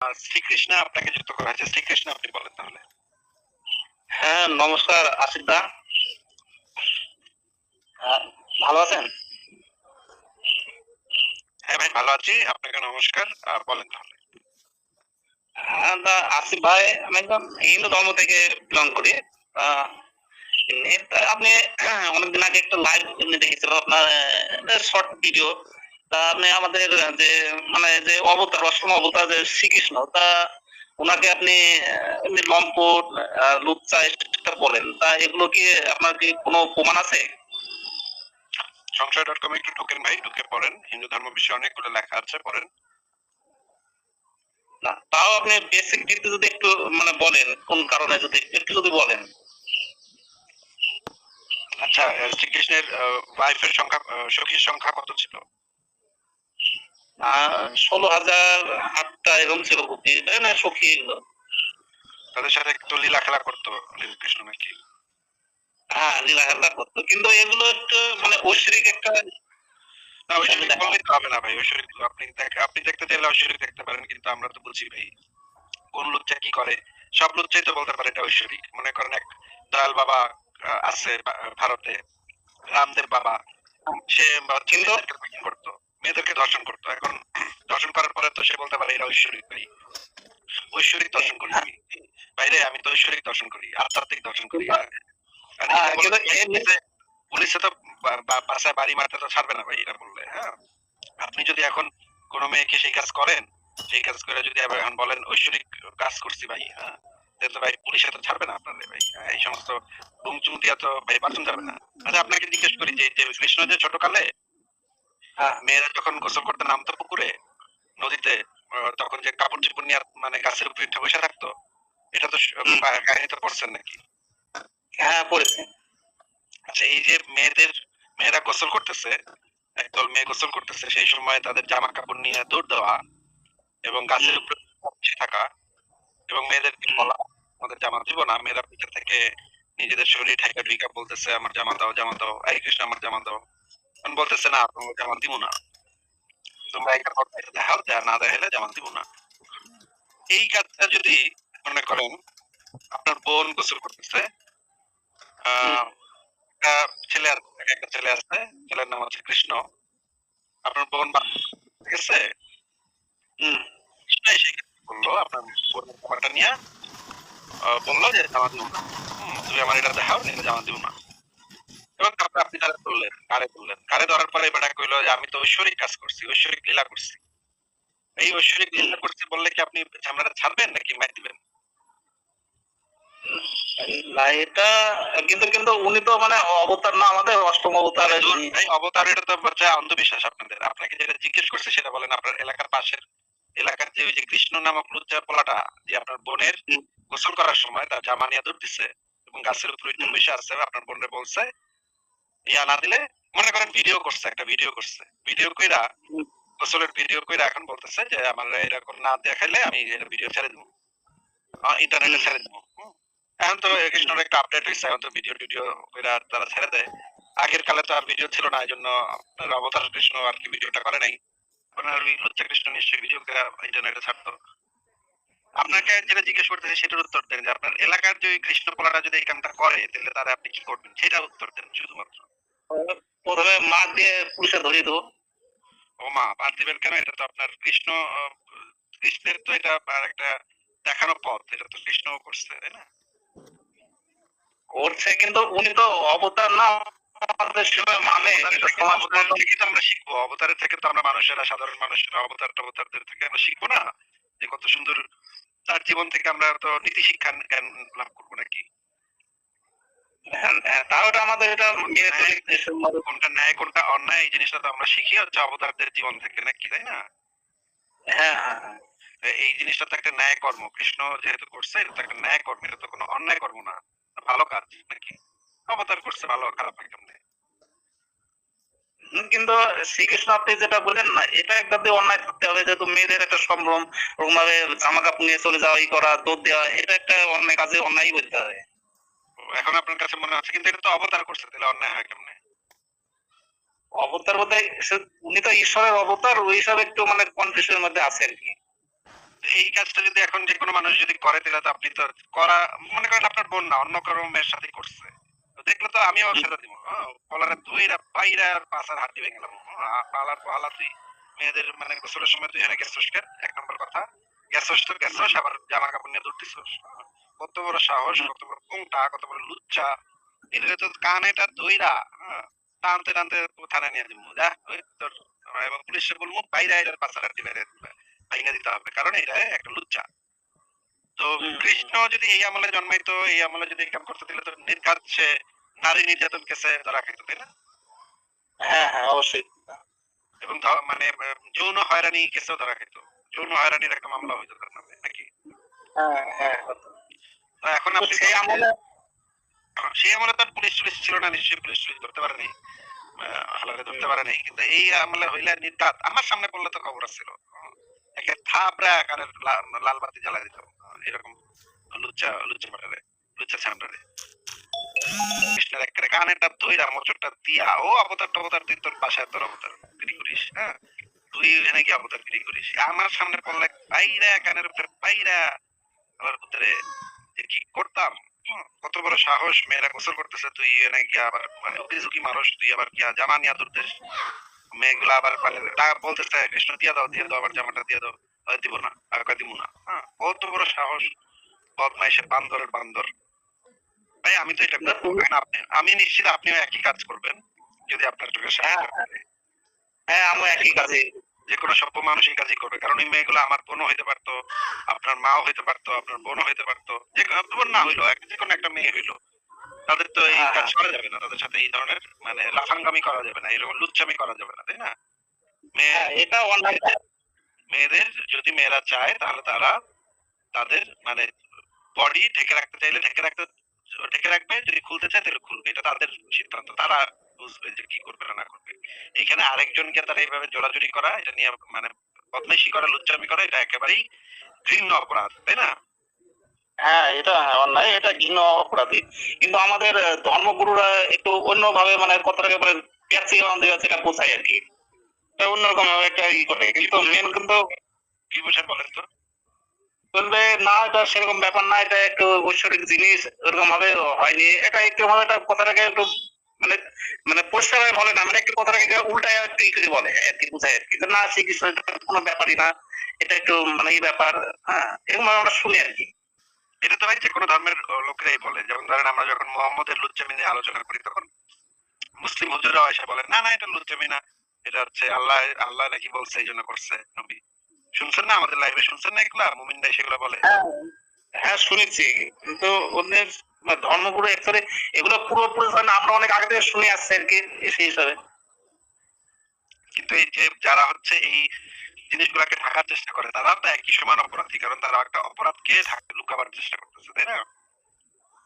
শ্রীকৃষ্ণ আপনাকে যুক্ত করা হয়েছে। শ্রীকৃষ্ণ আপনি বলেন তাহলে। হ্যাঁ নমস্কার আশিক দা হ্যাঁ, ভালো আছেন? হ্যাঁ ভাই ভালো আছি। আপনাকে নমস্কার বলেন তাহলে। হ্যাঁ আসিফ ভাই আমি একদম হিন্দু ধর্ম থেকে বিলং করি। আপনি অনেকদিন আগে একটা লাইভ দেখেছিলাম আপনার শর্ট ভিডিও তা আপনি আমাদের যে মানে যে অবতার অষ্টম অবতার যে শ্রীকৃষ্ণ তা ওনাকে আপনি এমনি লম্পট লুচ্চা এটা বলেন তা এগুলো কি আপনার কি কোনো প্রমাণ আছে? সংশয় ডট কম একটু ঢুকেন ভাই ঢুকে পড়েন। হিন্দু ধর্ম বিষয়ে অনেকগুলো লেখা আছে পড়েন। না তাও আপনি বেসিক যদি একটু মানে বলেন কোন কারণে যদি একটু যদি বলেন। আচ্ছা শ্রীকৃষ্ণের ওয়াইফের সংখ্যা সখীর সংখ্যা কত ছিল? ষোলো হাজার তাই না? সখী এগুলো। তাদের সাথে একটু লীলা খেলা করতো কৃষ্ণ নাকি? হ্যাঁ লীলা খেলা করতো। কিন্তু এগুলো একটু মানে ঐশ্বরিক একটা না ঐশ্বরিক বললেই তো হবে না ভাই ঐশ্বরিক আপনি আপনি দেখতে চাইলে ঐশ্বরিক দেখতে পারেন কিন্তু আমরা তো বুঝি ভাই কোন লুচ্চা কি করে? সব লুচ্চাই তো বলতে পারে এটা ঐশ্বরিক। মনে করেন এক দয়াল বাবা আছে ভারতে রামদেব বাবা সে কিন্তু- করতো। মেয়েদেরকে ধর্ষণ করতো। এখন ধর্ষণ করার পরে তো সে বলতে পারে এটা ঐশ্বরিক ভাই। ঐশ্বরিক দর্শন করি বাইরে আমি তো ঐশ্বরিক দর্শন করি আধ্যাত্মিক দর্শন করি। পুলিশে তো বাসায় বাড়ি মারতে তো ছাড়বে না ভাই এটা বললে হ্যাঁ? আপনি যদি এখন কোনো মেয়েকে সেই কাজ করেন সেই কাজ করে যদি আবার এখন বলেন ঐশ্বরিক কাজ করছি ভাই হ্যাঁ? তাহলে ভাই পুলিশে তো ছাড়বে না আপনাদের ভাই। এই সমস্ত রুমচুম দিয়া তো ভাই বাঁচন যাবে না। আচ্ছা আপনাকে জিজ্ঞেস করি যে কৃষ্ণ যে ছোটকালে হ্যাঁ, মেয়েরা যখন গোসল করতে নামতো পুকুরে নদীতে তখন যে কাপড় চোপড় নিয়ে মানে গাছের উপরে উঠে বসে থাকতো এটা তো। বা- কাহিনীতে পড়ছেন নাকি? হ্যাঁ পড়েছে। আচ্ছা এই যে মেয়েদের মেয়েরা গোসল করতেছে একদল মেয়ে গোসল করতেছে সেই সময় তাদের জামা কাপড় নিয়ে দৌড় দেওয়া এবং গাছের উপরে থাকা এবং মেয়েদেরকে বলা আমাদের জামা দিব না মেয়েরা পিঠে থেকে নিজেদের শরীর ঢাকা ঢুকা বলতেছে আমার জামা দাও জামা দাও এই কৃষ্ণ আমার জামা দাও। না তোমার জামা দিব না। তোমরা দেখাও না দেখালে জামা দিব না। এই কাজটা যদি মনে করেন, আপনার বোন গোসল করতেছে একটা একটা ছেলে আছে, ছেলের নাম হচ্ছে কৃষ্ণ। আপনার বোন ঠিক আছে? হুম বলল? আপনার বোনের জামাটা নিয়ে বলল যে জামা দিব না। তুমি আমার এটা দেখাও জামা দিব না। এবং তারপরে আপনি তারা ধরলেন? কারে ধরলেন? কারে ধরার পরে বেটা কইলো যে আমি তো ঐশ্বরিক কাজ করছি ঐশ্বরিক লীলা করছি। এই ঐশ্বরিক লীলা করছি বললে কি আপনি ঝামেলাটা ছাড়বেন নাকি মাই দিবেন? না এটা কিন্তু কিন্তু উনি তো মানে অবতার না আমাদের অষ্টম অবতার অবতার এটা তো অন্ধবিশ্বাস আপনাদের। আপনাকে যেটা জিজ্ঞেস করছে সেটা বলেন আপনার এলাকার পাশের এলাকার যে ওই যে কৃষ্ণ নামক পোলাটা যে আপনার বোনের গোসল করার সময় তার জামা নিয়ে দৌড় দিচ্ছে এবং গাছের উপরে বসে আছে আপনার বোনের বলছে ইয়া না দিলে মনে করেন ভিডিও করছে একটা ভিডিও করছে। ভিডিও কইরা গোসলের ভিডিও কইরা এখন বলতেছে যে আমার এরকম না দেখাইলে আমি ভিডিও ছেড়ে দেবো। ইন্টারনেটে ছেড়ে দেবো। এখন তো কৃষ্ণর একটা আপডেট হয়েছে এখন তো ভিডিও টিডিও কইরা তারা ছেড়ে দেয়। আগের কালে তো আর ভিডিও ছিল না এই জন্য আপনার অবতার কৃষ্ণ আর কি ভিডিওটা করে নাই। আপনার লজ্জা কৃষ্ণ নিশ্চয়ই ভিডিও ইন্টারনেটে ছাড়তো। আপনাকে যেটা জিজ্ঞেস সেটার উত্তর দেন যে আপনার এলাকার যে যদি এই কামটা করে তাহলে তারা আপনি কি করবেন? সেটা উত্তর দেন শুধুমাত্র। প্রথমে মা দিয়ে পুলিশে ধরিয়ে দেবো। ও মা বাদ দিবেন কেন? এটা তো আপনার কৃষ্ণ কৃষ্ণের তো এটা একটা দেখানো পথ। এটা তো কৃষ্ণ করছে তাই না? করছে কিন্তু উনি তো অবতার না মানে। আমরা শিখব। অবতারের থেকে তো আমরা মানুষেরা সাধারণ মানুষেরা অবতার টবতারদের থেকে আমরা শিখব না। যে কত সুন্দর তার জীবন থেকে আমরা তো নীতি শিক্ষা জ্ঞান লাভ করব নাকি? হ্যাঁ, হ্যাঁ, তাও আমাদের এটা। কোনটা ন্যায় কোনটা অন্যায় এই জিনিসটা তো আমরা শিখি হচ্ছে অবতারদের জীবন থেকে নাকি তাই না? হ্যাঁ হ্যাঁ। এই জিনিসটা তো একটা ন্যায় কর্ম। কৃষ্ণ যেহেতু করছে এটা তো একটা ন্যায় কর্ম এটা তো কোনো অন্যায় কর্ম না। ভালো কাজ নাকি? অবতার করছে ভালো খারাপ কেমনে হুম, কিন্তু শ্রীকৃষ্ণ আপনি যেটা বললেন না এটা একটা দিয়ে অন্যায় থাকতে হবে যেহেতু মেয়েদের একটা সম্ভ্রম ওরকম ভাবে জামা কাপড় নিয়ে চলে যাওয়া করা দৌড় দেওয়া এটা একটা অন্যায় কাজে অন্যায় বলতে হবে। এখন আপনার কাছে মনে হচ্ছে কিন্তু এটা তো অবতার করছে তাহলে অন্যায় হয় কেমনে? অবতার বলতে উনি তো ঈশ্বরের অবতার ওই হিসাবে একটু মানে কনফিউশনের মধ্যে আছে আর কি। এই কাজটা যদি এখন যে কোনো মানুষ যদি করে তাহলে তো আপনি তো করা মনে করেন আপনার বোন না অন্য কারও মেয়ের সাথে করছে। দেখলে তো আমিও সেটা দিব। কলারে দুইরা পাইরা আর পাশার হাঁটি ভেঙে গেলাম। পালার পালা তুই মেয়েদের মানে গোসলের সময় তুই এখানে গেছস এক নম্বর কথা। গেছস তো গেছস আবার জামা কাপড় নিয়ে দৌড়তেছস কত বড় সাহস কত বড় কোংটা কত বড় লুচ্চা। এটা তো কানেটা দইরা হ্যাঁ, টানতে টানতে থানায় নিয়ে দিব? যা ওই তোর এবং পুলিশে বলব বাইরে এটার পাশার হাঁটি বেড়ে ভাইঙ্গা দিতে হবে কারণ এটা একটা লুচ্চা। তো কৃষ্ণ যদি এই আমলে জন্মাইতো এই আমলে যদি কাম করতে দিলে তো নির্ঘাত সে নারী নির্যাতন কেসে ধরা খাইতো তাই না? হ্যাঁ হ্যাঁ অবশ্যই। এবং মানে যৌন হয়রানি কেসেও ধরা যৌন হয়রানির একটা মামলা হইতো তার নামে নাকি? হ্যাঁ হ্যাঁ এখন আপনি সেই আমলে সেই আমলে তো আর পুলিশ টুলিশ ছিল না নিশ্চয়ই পুলিশ টুলিশ ধরতে পারেনি। ধরতে পারেনি। কিন্তু এই আমলে হইলে আমার সামনে পড়লে তো খবর ছিল একে থাপড়া লাল বাতি জ্বালা দিত। এরকম লুচ্চা লুচ্চা লুচ্চা ছান্ডারে কানেরটা তৈরা মোচরটা দিয়া, ও অবতার টবতার তুই তোর বাসায়, তোর অবতার গিরি করিস হ্যাঁ? তুই এখানে কি অবতার গিরি করিস। আমার সামনে পড়লে পাইরা কানের উপরে পাইরা আবার ভিতরে কি করতাম কত বড় সাহস, মেয়েরা গোসল করতেছে, তুই এনে কি আবার মানে উকি ঝুঁকি মানুষ, তুই আবার কি জামা নিয়ে দৌড়তে মেয়েগুলো আবার মানে টাকা বলতেছে, কৃষ্ণ, দিয়ে দাও দিয়ে দাও, আবার জামাটা দিয়ে দাও। দিব না কয়, দিব না। হ্যাঁ কত বড় সাহস, বদমাইশের বান্দরের বান্দর। ভাই আমি তো এটা আমি নিশ্চিত আপনিও একই কাজ করবেন যদি আপনার চোখের সামনে হ্যাঁ। হ্যাঁ একই কাজে যে কোনো সভ্য মানুষ এই কাজই করবে কারণ এই মেয়েগুলো আমার বোনও হইতে পারতো আপনার মাও হইতে পারতো আপনার বোনও হইতে পারতো যে বোন না হইল যে কোনো একটা মেয়ে হইল তাদের তো এই হ্যাঁ। কাজ করা যাবে না তাদের সাথে এই ধরনের মানে লাফাঙ্গামি করা যাবে না এরকম লুচ্চামি করা যাবে না তাই না মেয়ে হ্যাঁ এটা অনলাইন মেয়েদের যদি মেয়েরা চায় তাহলে তারা তাদের মানে বডি ঢেকে রাখতে চাইলে ঢেকে রাখতে ঢেকে রাখবে যদি খুলতে চায় তাহলে খুলবে। এটা তাদের সিদ্ধান্ত। তারা বুঝবে যে কি করবে না করবে। এখানে আরেকজনকে তারা এইভাবে জোরাজুরি করা এটা নিয়ে মানে বদমাইশি করা লুচ্চামি করা এটা একেবারেই ঘৃণ্য অপরাধ তাই না? হ্যাঁ এটা অন্যায় এটা ঘৃণ অপরাধী। কিন্তু আমাদের ধর্মগুরুরা একটু অন্যভাবে মানে কথাটাকে মানে প্যাচিয়ে দিয়ে সেটা বোঝায় আর কি। অন্যরকম ভাবে একটা ই করে। কিন্তু মেন কিন্তু কি বুঝে বলেন তো? বলবে, না, এটা সেরকম ব্যাপার না, এটা একটু ঐশ্বরিক জিনিস, ওরকম ভাবে হয়নি। এটা একটু ভাবে একটা কথাটাকে একটু মানে মানে পরিষ্কার বলে না মানে একটু কথাটাকে উল্টায় একটু করে বলে আর কি আর কি। না, শ্রীকৃষ্ণ কোনো ব্যাপারই না, এটা একটু মানে এই ব্যাপার। হ্যাঁ এরকম আমরা শুনি আর কি। এটা তো ভাই যে কোনো ধর্মের লোকেরাই বলে। যেমন ধরেন, আমরা যখন মোহাম্মদের লুচ্চামি নিয়ে আলোচনা করি, তখন মুসলিম হুজুরাও এসে বলে, না না, এটা লুচ্চামি না, এটা হচ্ছে আল্লাহ আল্লাহ নাকি বলছে, এই জন্য করছে নবী। শুনছেন না আমাদের লাইভে শুনছেন না এগুলা? মুমিন ভাই সেগুলো বলে। হ্যাঁ। হ্যাঁ শুনেছি। কিন্তু ওদের ধর্মগুরু অ্যাকচুয়ালি এগুলো পুরোপুরি আমরা অনেক আগে থেকে শুনে আসছি আর কি সেই হিসাবে। কিন্তু এই যে যারা হচ্ছে এই জিনিসগুলোকে ঢাকার চেষ্টা করে তারা তো একই সমান অপরাধী কারণ তারা একটা অপরাধকে ঢাকা লুকাবার চেষ্টা করতেছে তাই না?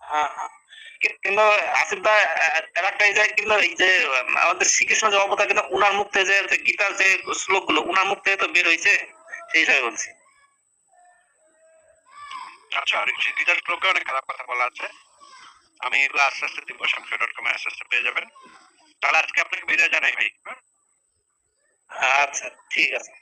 হ্যাঁ হ্যাঁ। কিন্তু আসিফ দা আর একটা এই যে কিন্তু এই যে আমাদের শ্রীকৃষ্ণ যে অবতার কিন্তু উনার মুখ থেকে যে গীতার যে শ্লোকগুলো উনার মুখ থেকে তো বের হয়েছে সেই বলছি। আচ্ছা আর এই ব্লগে অনেক খারাপ কথা বলা আছে। আমি এগুলো আস্তে আস্তে দিব সংখ্যা ডট কমে আস্তে আস্তে পেয়ে যাবেন। তাহলে আজকে আপনাকে বিদায় জানাই ভাই হ্যাঁ? আচ্ছা ঠিক আছে।